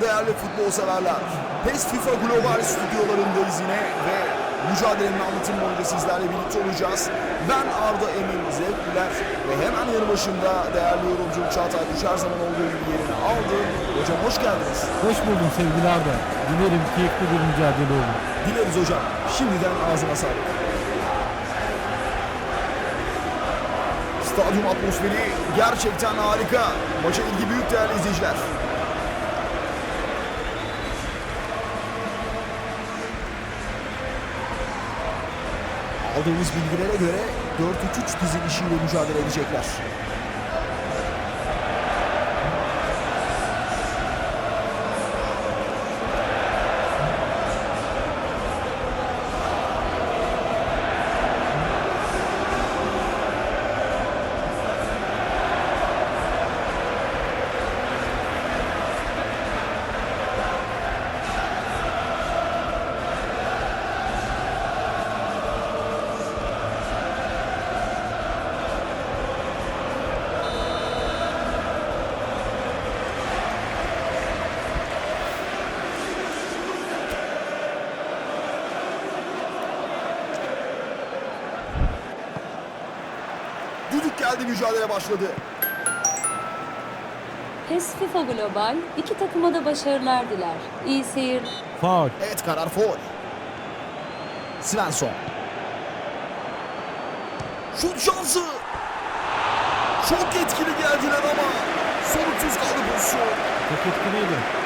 değerli futbol severler. PES FIFA Global stüdyolarındayız yine ve mücadelenin anlatım boyunca sizlerle birlikte olacağız. Ben Arda Emin Zevkliler ve hemen yanı başında değerli yorumcum Çağatay Kuş her zaman olduğu gibi yerini aldı. Hocam hoş geldiniz. Hoş buldum sevgili Arda. Dilerim keyifli bir mücadele olur. Dileriz hocam. Şimdiden ağzına sağlık. Stadyum atmosferi gerçekten harika. Maça ilgi büyük değerli izleyiciler. Aldığımız bilgilere göre 4-3-3 dizilişiyle mücadele edecekler. Geldi mücadele başladı. PES FIFA Global iki takıma da başarılar diler. İyi seyir. Faul. Evet karar foul. Svensson. Şut şansı. Çok etkili geldiler ama sonuçsuz kaldı pozisyon. Çok etkiliydi.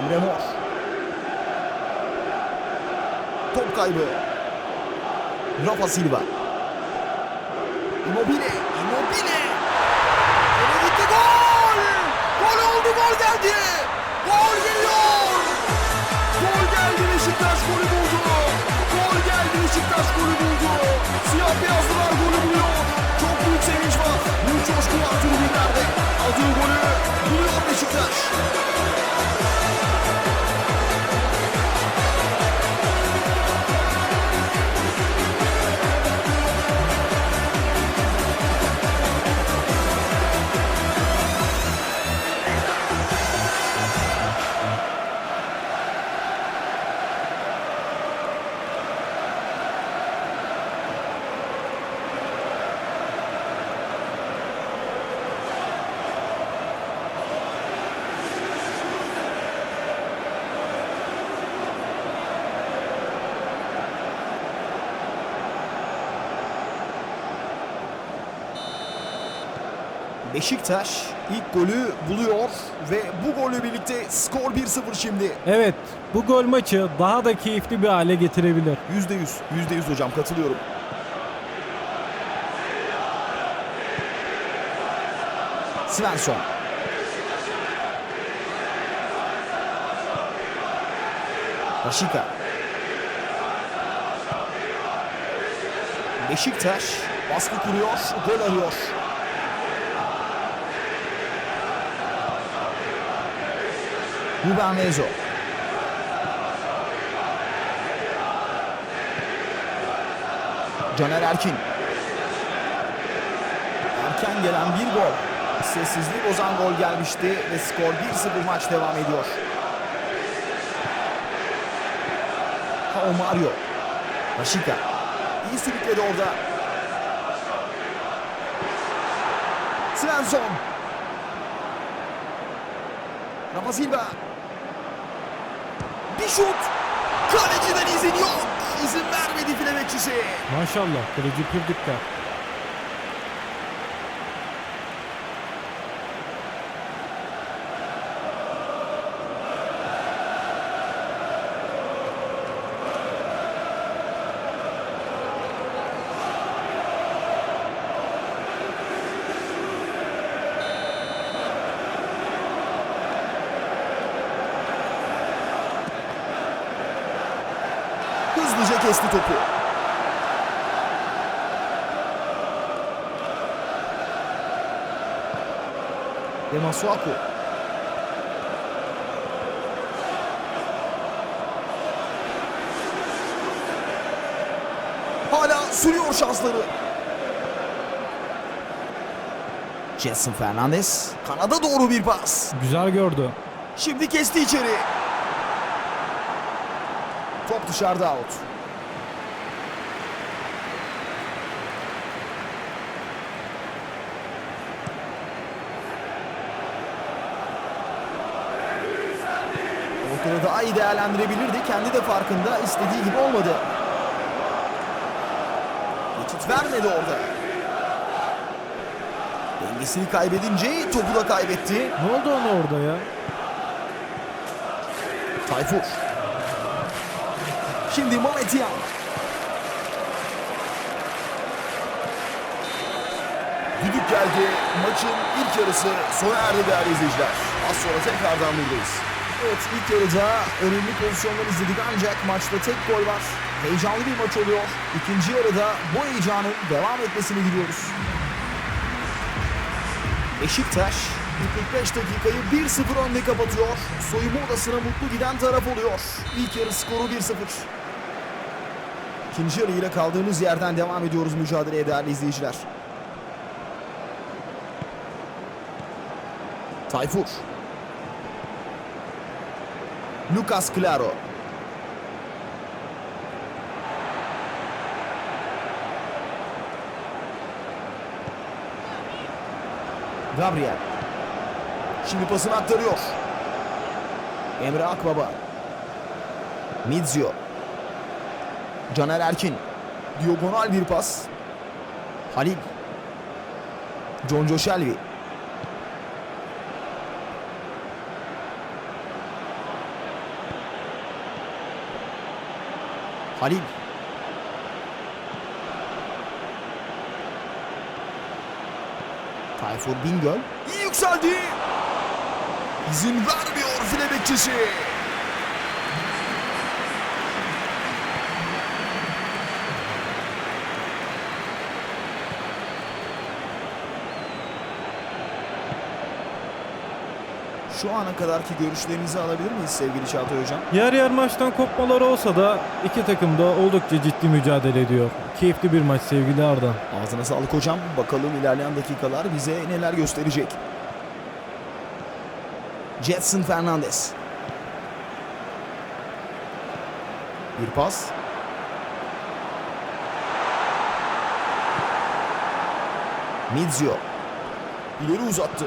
Emre Mor. Top kaybı. Rafa Silva. Immobile. Immobile. Öne gitti gol. Gol oldu gol geldi. Gol geliyor. Gol geldi Beşiktaş golü buldu. Gol geldi Beşiktaş golü buldu. Siyah beyazlılar golü buluyor. Çok büyük sevinç var. Büyük coşku var tribünlerde. Aldığı golü buluyor Beşiktaş. Beşiktaş ilk golü buluyor ve bu golle birlikte skor 1-0 şimdi. Evet, bu gol maçı daha da keyifli bir hale getirebilir. %100, %100 hocam katılıyorum. Svensson. Raşika. Beşiktaş baskı kuruyor, gol arıyor. Ruben Nezo. Caner Erkin. Erken gelen bir gol. Sessizliği bozan gol gelmişti ve skor 1-0 maç devam ediyor. Kao Mario. Raşika. İyi sürükledi orada. Svensson. Rafa Silva. Bir şut. Kaleciden izin yok. İzin vermedi file bekçisi. Maşallah, kaleci pür dikkat. Hızlıca kesti topu. Demasuaku. Hala sürüyor şansları. Jason Fernandez. Kanada doğru bir pas. Güzel gördü. Şimdi kesti içeri. Top dışarıda out. Ortada daha iyi değerlendirebilirdi. Kendi de farkında istediği gibi olmadı. Geçit vermedi orada. Dengesini kaybedince topu da kaybetti. Ne oldu ona orada ya? Tayfur. Şimdi Mametyan. Düdük geldi. Maçın ilk yarısı sona erdi değerli izleyiciler. Az sonra tekrardan buradayız. Evet ilk yarıda önemli pozisyonlar izledik ancak maçta tek gol var. Heyecanlı bir maç oluyor. İkinci yarıda bu heyecanın devam etmesini diliyoruz. Beşiktaş ilk 45 dakikayı 1-0 önde kapatıyor. Soyunma odasına mutlu giden taraf oluyor. İlk yarı skoru 1-0. İkinci yarı ile kaldığımız yerden devam ediyoruz mücadeleye değerli izleyiciler. Tayfur. Lucas Claro. Gabriel. Şimdi pasını aktarıyor. Emre Akbaba. Mizio. Caner Erkin. Diagonal bir pas. Halil. John Joe Shelby. Halil. Tayfur Bingöl. İyi yükseldi. İzin vermiyor file bekçisi. Şu ana kadarki görüşlerinizi alabilir miyiz sevgili Çağatay Hocam? Yer yer maçtan kopmalar olsa da iki takım da oldukça ciddi mücadele ediyor. Keyifli bir maç sevgili Arda. Ağzına sağlık hocam. Bakalım ilerleyen dakikalar bize neler gösterecek. Jetson Fernandez. Bir pas. Mizio. İleri uzattı.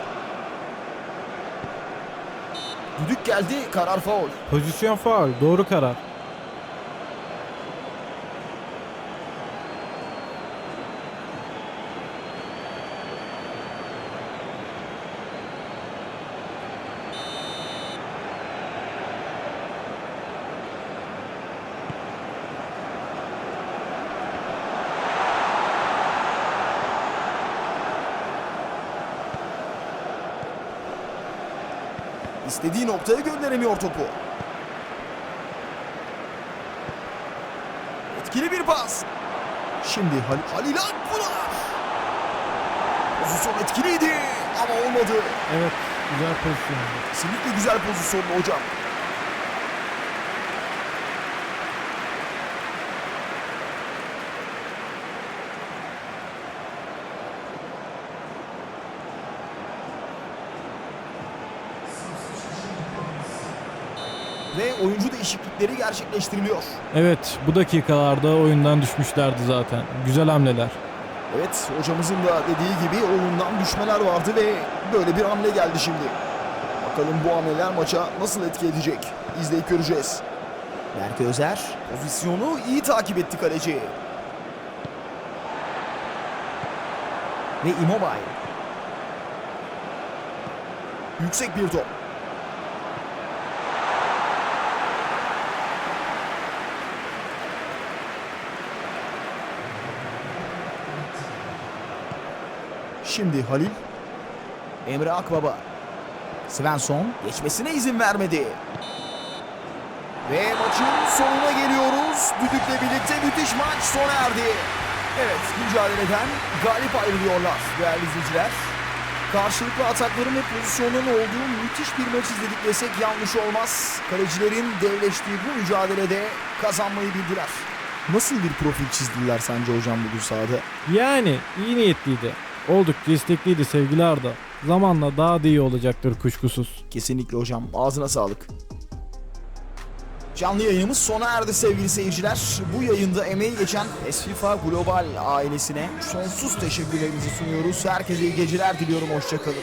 Düdük geldi. Karar faul. Pozisyon faul. Doğru karar. İstediği noktaya gönderemiyor topu. Etkili bir pas. Şimdi Hal Halil Akbular. Pozisyon etkiliydi ama olmadı. Evet. Güzel pozisyon. Kesinlikle güzel pozisyondu hocam. Ve oyuncu değişiklikleri gerçekleştiriliyor. Evet. Bu dakikalarda oyundan düşmüşlerdi zaten. Güzel hamleler. Evet hocamızın da dediği gibi oyundan düşmeler vardı ve böyle bir hamle geldi şimdi. Bakalım bu hamleler maça nasıl etki edecek? İzleyip göreceğiz. Berke Özer pozisyonu iyi takip etti kaleci. Ve Immobile. Yüksek bir top. Şimdi Halil. Emre Akbaba. Svensson geçmesine izin vermedi. Ve maçın sonuna geliyoruz. Düdükle birlikte müthiş maç sona erdi. Evet mücadeleden galip ayrılıyorlar değerli izleyiciler. Karşılıklı atakların ve pozisyonların olduğu müthiş bir maç izledik desek yanlış olmaz. Kalecilerin devleştiği bu mücadelede kazanmayı bildiler. Nasıl bir profil çizdiler sence hocam bugün sahada? Yani iyi niyetliydi. Oldukça istekliydi sevgili Arda. Zamanla daha da iyi olacaktır kuşkusuz. Kesinlikle hocam. Ağzına sağlık. Canlı yayınımız sona erdi sevgili seyirciler. Bu yayında emeği geçen Esfifa Global ailesine sonsuz teşekkürlerimizi sunuyoruz. Herkese iyi geceler diliyorum. Hoşçakalın.